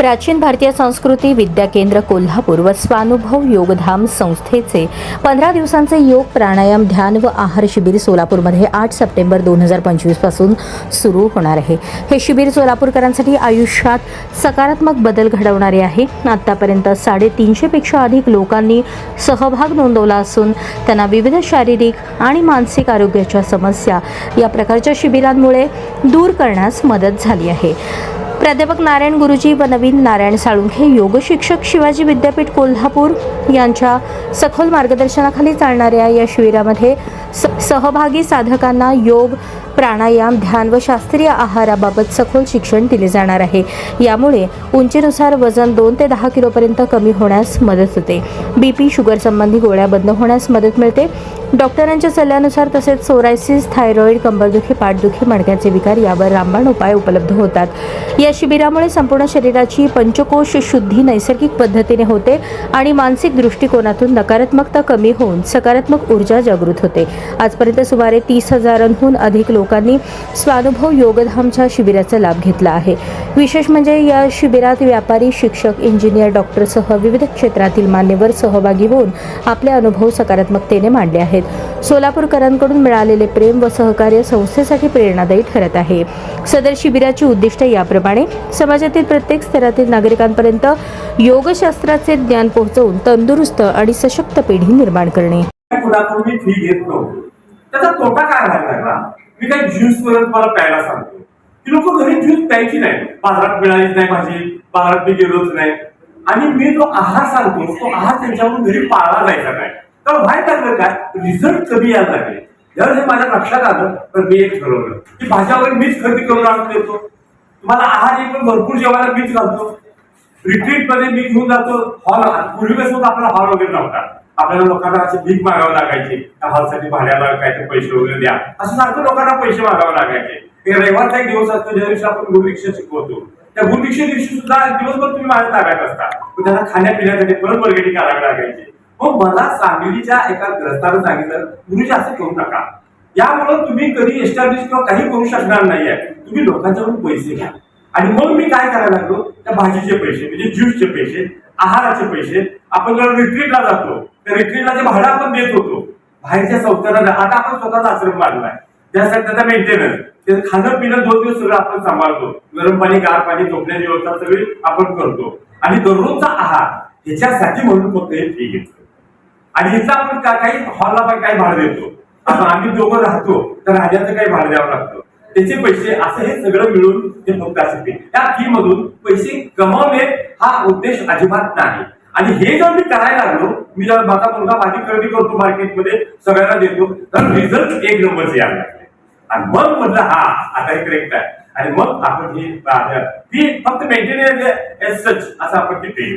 प्राचीन भारतीय संस्कृती विद्या केंद्र कोल्हापूर व स्वानुभव योगधाम संस्थेचे पंधरा दिवसांचे योग प्राणायाम ध्यान व आहार शिबिर सोलापूरमध्ये आठ सप्टेंबर दोन हजार पंचवीसपासून सुरू होणार आहे. हे शिबिर सोलापूरकरांसाठी आयुष्यात सकारात्मक बदल घडवणारे आहे. आतापर्यंत साडेतीनशेपेक्षा अधिक लोकांनी सहभाग नोंदवला असून त्यांना विविध शारीरिक आणि मानसिक आरोग्याच्या समस्या या प्रकारच्या शिबिरांमुळे दूर करण्यास मदत झाली आहे. प्राध्यापक नारायण गुरुजी व नवीन नारायण साळुंखे योग शिक्षक शिवाजी विद्यापीठ कोल्हापूर यांच्या सखोल मार्गदर्शनाखाली चालणाऱ्या या शिबिरामध्ये स सहभागी साधकांना योग प्राणायाम ध्यान व शास्त्रीय आहाराबाबत सखोल शिक्षण दिले जाणार आहे. यामुळे उंचीनुसार वजन दोन ते दहा किलोपर्यंत कमी होण्यास मदत होते. बी पी शुगर संबंधी गोळ्या बंद होण्यास मदत मिळते. डॉक्टरांच्या सल्ल्यानुसार तसेच सोरायसिस थायरॉईड कंबरदुखी पाठदुखी मणक्याचे विकार यावर रामबाण उपाय उपलब्ध होतात. या शिबिरामुळे संपूर्ण शरीराची पंचकोश शुद्धी नैसर्गिक पद्धतीने होते आणि मानसिक दृष्टिकोनातून नकारात्मकता कमी होऊन सकारात्मक ऊर्जा जागृत होते. आजपर्यंत सुमारे तीस हजारांहून अधिक लोक लोकांनी स्वानुभव योगधामच्या शिबिराचा लाभ घेतला आहे. विशेष म्हणजे या शिबिरात व्यापारी शिक्षक इंजिनियर डॉक्टरसह विविध क्षेत्रातील मान्यवर सहभागी होऊन आपले अनुभव सकारात्मकतेने मांडले आहेत. सोलापूरकरांकडून मिळालेले प्रेम व सहकार्य संस्थेसाठी प्रेरणादायी ठरत आहे. सदर शिबिराची उद्दिष्ट याप्रमाणे समाजातील प्रत्येक स्तरातील नागरिकांपर्यंत योगशास्त्राचे ज्ञान पोहोचवून तंदुरुस्त आणि सशक्त पिढी निर्माण करणे. कुणाकडून मी फी घेतो त्याचा तोटा काय व्हायला लागला मी काही ज्यूस वगैरे मला प्यायला सांगतो. ती लोक घरी ज्यूस प्यायची नाही. बाजारात मिळालीच नाही भाजी बाजारात मी गेलोच नाही. आणि मी जो आहार सांगतो तो आहार त्यांच्याकडून घरी पाळला जायचा नाही. तर माहीत लागलं काय? रिझल्ट कमी यायला लागले. जर हे माझ्या लक्षात आलं तर मी एक ठरवलं. की भाज्या वगैरे मीच खरेदी करून आणून देतो. तुम्हाला आहार एक पण भरपूर जेवायला मीच घालतो. रिट्रीटमध्ये मी घेऊन जातो. हॉल पूर्वी कसं होतं आपला हॉल वगैरे नव्हता. आपल्याला लोकांना असे भीक मागावं लागायचे. त्या हॉलसाठी भाड्याला काहीतरी पैसे वगैरे द्या. असं सारखं लोकांना पैसे मागावे लागायचे. एक रविवारचा एक दिवस असतो ज्या दिवशी आपण गुरुदीक्षा शिकवतो. त्या गुरुदीक्षे दिवशी सुद्धा दिवसभर तुम्ही माझ्या ताब्यात असता. त्याला खाण्यापिण्यासाठी परत वर्गणी करावी लागायची. मग मला सांगलीच्या एका ग्रस्तानं सांगितलं गुरुजी असं करू नका. यामुळे तुम्ही कधी एस्टॅब्लिश किंवा काही करू शकणार नाहीये. तुम्ही लोकांच्याकडून पैसे घ्या. आणि मग मी काय करायला लागलो? त्या भाजीचे पैसे म्हणजे ज्यूसचे पैसे आहाराचे पैसे आपण जेव्हा रिट्रीटला जातो त्या रिट्रीटला जे भाडं आपण देत होतो बाहेरच्या संस्थांना आता आपण स्वतःचा आश्रम बांधलाय. त्यासाठी त्याचा मेंटेनन्स ते खाणं पिणं दोन दिवस सगळं आपण सांभाळतो. गरम पाणी गार पाणी झोपण्याची व्यवस्था सगळी आपण करतो. आणि दररोजचा आहार ह्याच्यासाठी म्हणून फक्त हे फी घेतो आणि इथं आपण काही हॉलला पण काही भाडं देतो. आम्ही दोघं राहतो तर राजाचं काही भाडं द्यावं लागतं. त्याचे पैसे असं हे सगळं मिळून ते फक्त असे त्या फी मधून पैसे कमावणे हा उद्देश अजिबात नाही. आणि हे जर मी करायला लागलो मी जर माझा मुलगा माझी खरेदी करतो मार्केटमध्ये सगळ्यांना देतो तर रिझल्ट एक नंबरचे यायला लागले आणि मग म्हटलं हा आता हे करेक्ट आहे. आणि मग आपण हे फी फक्त मेंटेनन्स सच असं आपण ते पे